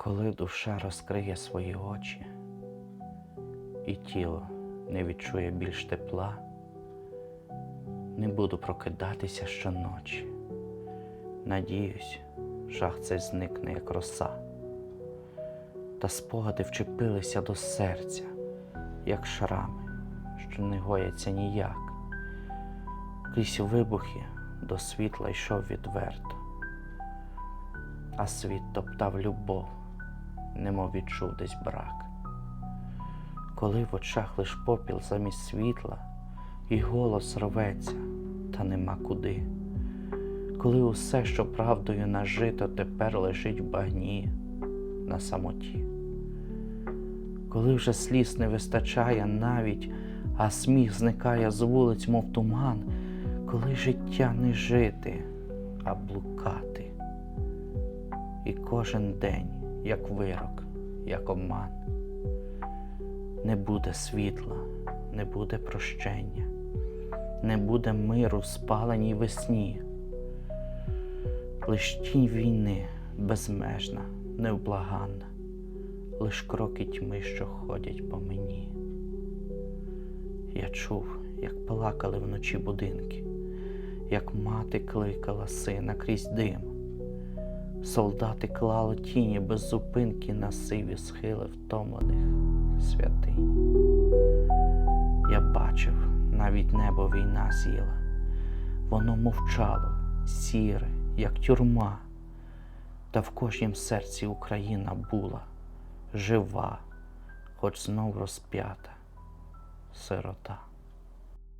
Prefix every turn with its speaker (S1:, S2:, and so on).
S1: Коли душа розкриє свої очі, і тіло не відчує більш тепла, не буду прокидатися щоночі. Надіюсь, жах цей зникне, як роса, та спогади вчепилися до серця, як шрами, що не гояться ніяк. Крізь вибухи до світла йшов відверто, а світ топтав любов, немов відчув десь брак. Коли в очах лиш попіл замість світла, і голос рветься, та нема куди. Коли усе, що правдою нажито, тепер лежить в багні на самоті. Коли вже сліз не вистачає навіть, а сміх зникає з вулиць, мов туман, коли життя не жити, а блукати. І кожен день, як вирок, як обман. Не буде світла, не буде прощення, не буде миру спаленій весні. Лиш тінь війни безмежна, невблаганна, лиш кроки тьми, що ходять по мені. Я чув, як плакали вночі будинки, як мати кликала сина крізь дим. Солдати клали тіні без зупинки на сиві схили втомлених святинь. Я бачив, навіть небо війна з'їла, воно мовчало, сіре, як тюрма, та в кожнім серці Україна була жива, хоч знов розп'ята сирота.